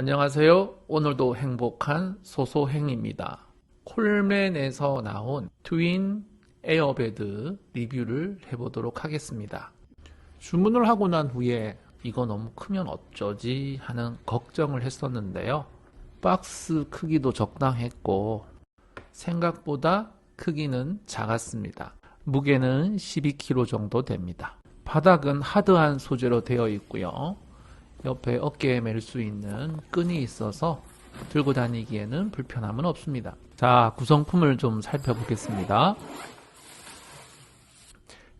안녕하세요. 오늘도 행복한 소소행입니다. 콜맨에서 나온 트윈 에어베드 리뷰를 해보도록 하겠습니다. 주문을 하고 난 후에 이거 너무 크면 어쩌지 하는 걱정을 했었는데요. 박스 크기도 적당했고 생각보다 크기는 작았습니다. 무게는 12kg 정도 됩니다. 바닥은 하드한 소재로 되어 있고요. 옆에 어깨에 멜 수 있는 끈이 있어서 들고 다니기에는 불편함은 없습니다. 자, 구성품을 좀 살펴보겠습니다.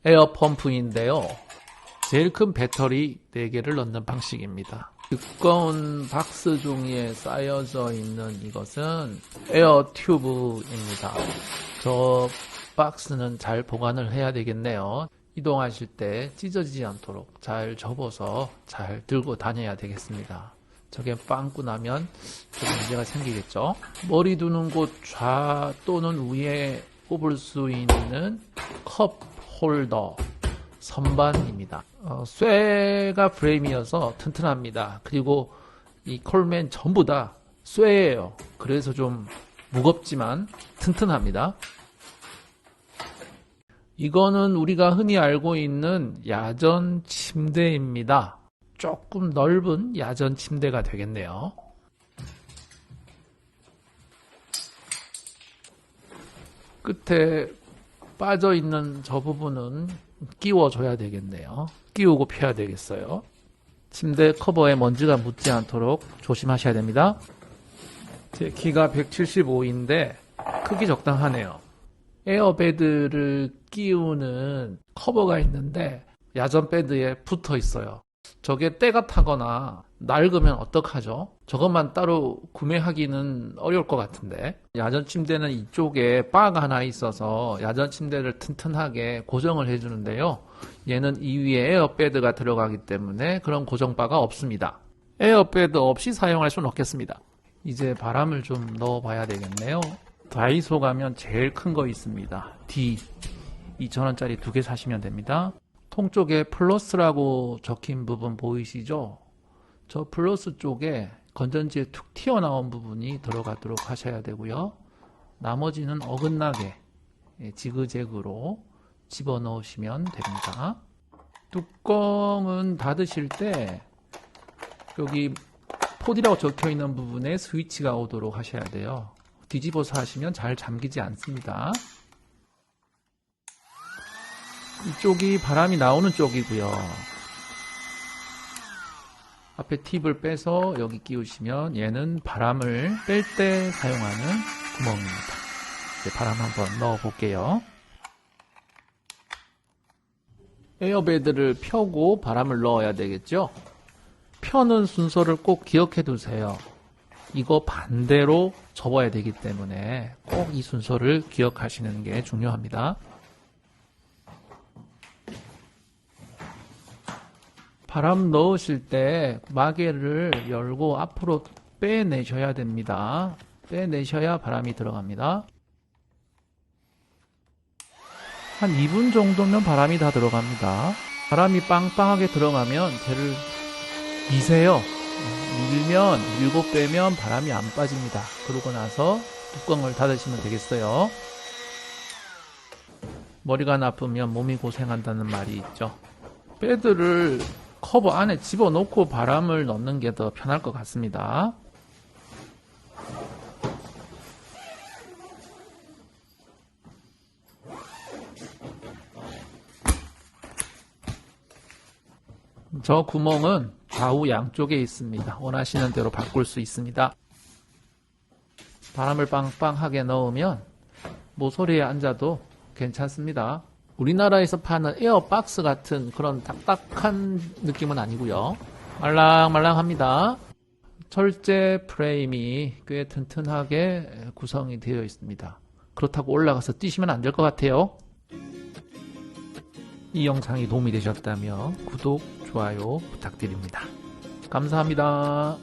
에어 펌프인데요. 제일 큰 배터리 4개를 넣는 방식입니다. 두꺼운 박스 종이에 쌓여져 있는 이것은 에어 튜브입니다. 저 박스는 잘 보관을 해야 되겠네요. 이동하실 때 찢어지지 않도록 잘 접어서 잘 들고 다녀야 되겠습니다. 저게 빵꾸 나면 좀 문제가 생기겠죠. 머리 두는 곳 좌 또는 위에 꼽을 수 있는 컵 홀더 선반입니다. 어, 쇠가 프레임이어서 튼튼합니다. 그리고 이 콜맨 전부 다 쇠예요. 그래서 좀 무겁지만 튼튼합니다. 이거는 우리가 흔히 알고 있는 야전 침대입니다. 조금 넓은 야전 침대가 되겠네요. 끝에 빠져 있는 저 부분은 끼워줘야 되겠네요. 끼우고 펴야 되겠어요. 침대 커버에 먼지가 묻지 않도록 조심하셔야 됩니다. 제 키가 175인데 크기 적당하네요. 에어베드를 끼우는 커버가 있는데 야전 베드에 붙어 있어요. 저게 때가 타거나 낡으면 어떡하죠? 저것만 따로 구매하기는 어려울 것 같은데 야전 침대는 이쪽에 바가 하나 있어서 야전 침대를 튼튼하게 고정을 해주는데요. 얘는 이 위에 에어베드가 들어가기 때문에 그런 고정바가 없습니다. 에어베드 없이 사용할 수는 없겠습니다. 이제 바람을 좀 넣어봐야 되겠네요. 다이소 가면 제일 큰 거 있습니다. D 2,000원짜리 두 개 사시면 됩니다. 통 쪽에 플러스라고 적힌 부분 보이시죠? 저 플러스 쪽에 건전지에 툭 튀어나온 부분이 들어가도록 하셔야 되고요. 나머지는 어긋나게 예, 지그재그로 집어넣으시면 됩니다. 뚜껑은 닫으실 때 여기 포디라고 적혀 있는 부분에 스위치가 오도록 하셔야 돼요. 뒤집어서 하시면 잘 잠기지 않습니다. 이쪽이 바람이 나오는 쪽이고요. 앞에 팁을 빼서 여기 끼우시면 얘는 바람을 뺄 때 사용하는 구멍입니다. 이제 바람 한번 넣어 볼게요. 에어베드를 펴고 바람을 넣어야 되겠죠? 펴는 순서를 꼭 기억해 두세요. 이거 반대로 접어야 되기 때문에 꼭 이 순서를 기억하시는 게 중요합니다. 바람 넣으실 때 마개를 열고 앞으로 빼내셔야 됩니다. 빼내셔야 바람이 들어갑니다. 한 2분 정도면 바람이 다 들어갑니다. 바람이 빵빵하게 들어가면 쟤를 미세요. 밀면 밀고 빼면 바람이 안 빠집니다. 그러고 나서 뚜껑을 닫으시면 되겠어요. 머리가 나쁘면 몸이 고생한다는 말이 있죠. 패드를 커버 안에 집어넣고 바람을 넣는 게 더 편할 것 같습니다. 저 구멍은 좌우 양쪽에 있습니다. 원하시는 대로 바꿀 수 있습니다. 바람을 빵빵하게 넣으면 모서리에 앉아도 괜찮습니다. 우리나라에서 파는 에어박스 같은 그런 딱딱한 느낌은 아니고요. 말랑말랑합니다. 철제 프레임이 꽤 튼튼하게 구성이 되어 있습니다. 그렇다고 올라가서 뛰시면 안 될 것 같아요. 이 영상이 도움이 되셨다면 구독, 좋아요 부탁드립니다. 감사합니다.